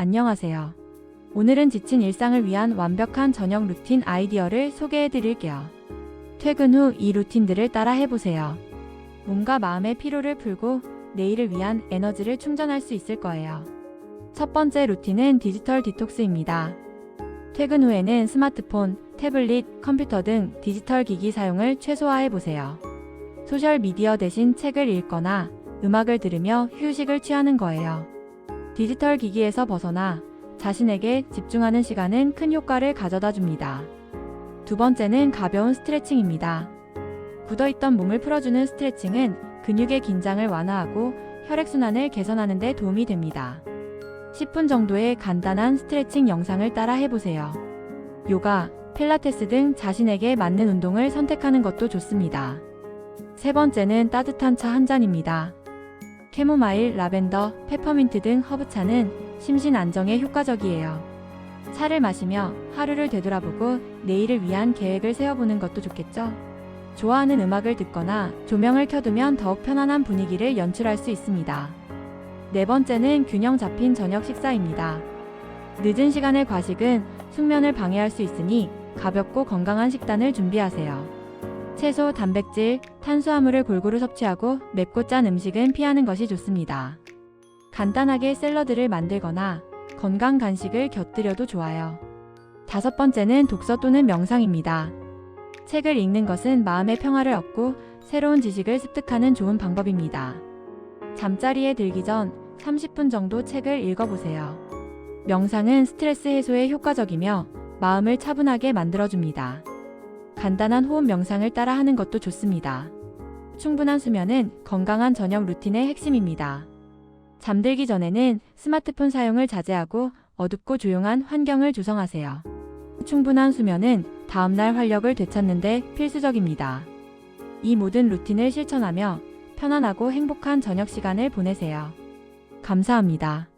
안녕하세요. 오늘은 지친 일상을 위한 완벽한 저녁 루틴 아이디어를 소개해 드릴게요. 퇴근 후 이 루틴들을 따라 해보세요. 몸과 마음의 피로를 풀고 내일을 위한 에너지를 충전할 수 있을 거예요. 첫 번째 루틴은 디지털 디톡스입니다. 퇴근 후에는 스마트폰, 태블릿, 컴퓨터 등 디지털 기기 사용을 최소화해 보세요. 소셜 미디어 대신 책을 읽거나 음악을 들으며 휴식을 취하는 거예요. 디지털 기기에서 벗어나 자신에게 집중하는 시간은 큰 효과를 가져다 줍니다. 두 번째는 가벼운 스트레칭입니다. 굳어있던 몸을 풀어주는 스트레칭은 근육의 긴장을 완화하고 혈액순환을 개선하는 데 도움이 됩니다. 10분 정도의 간단한 스트레칭 영상을 따라 해보세요. 요가, 필라테스 등 자신에게 맞는 운동을 선택하는 것도 좋습니다. 세 번째는 따뜻한 차 한 잔입니다. 캐모마일, 라벤더, 페퍼민트 등 허브차는 심신 안정에 효과적이에요. 차를 마시며 하루를 되돌아보고 내일을 위한 계획을 세워보는 것도 좋겠죠? 좋아하는 음악을 듣거나 조명을 켜두면 더욱 편안한 분위기를 연출할 수 있습니다. 네 번째는 균형 잡힌 저녁 식사입니다. 늦은 시간의 과식은 숙면을 방해할 수 있으니 가볍고 건강한 식단을 준비하세요. 채소, 단백질, 탄수화물을 골고루 섭취하고 맵고 짠 음식은 피하는 것이 좋습니다. 간단하게 샐러드를 만들거나 건강 간식을 곁들여도 좋아요. 다섯 번째는 독서 또는 명상입니다. 책을 읽는 것은 마음의 평화를 얻고 새로운 지식을 습득하는 좋은 방법입니다. 잠자리에 들기 전 30분 정도 책을 읽어보세요. 명상은 스트레스 해소에 효과적이며 마음을 차분하게 만들어줍니다. 간단한 호흡 명상을 따라 하는 것도 좋습니다. 충분한 수면은 건강한 저녁 루틴의 핵심입니다. 잠들기 전에는 스마트폰 사용을 자제하고 어둡고 조용한 환경을 조성하세요. 충분한 수면은 다음날 활력을 되찾는데 필수적입니다. 이 모든 루틴을 실천하며 편안하고 행복한 저녁 시간을 보내세요. 감사합니다.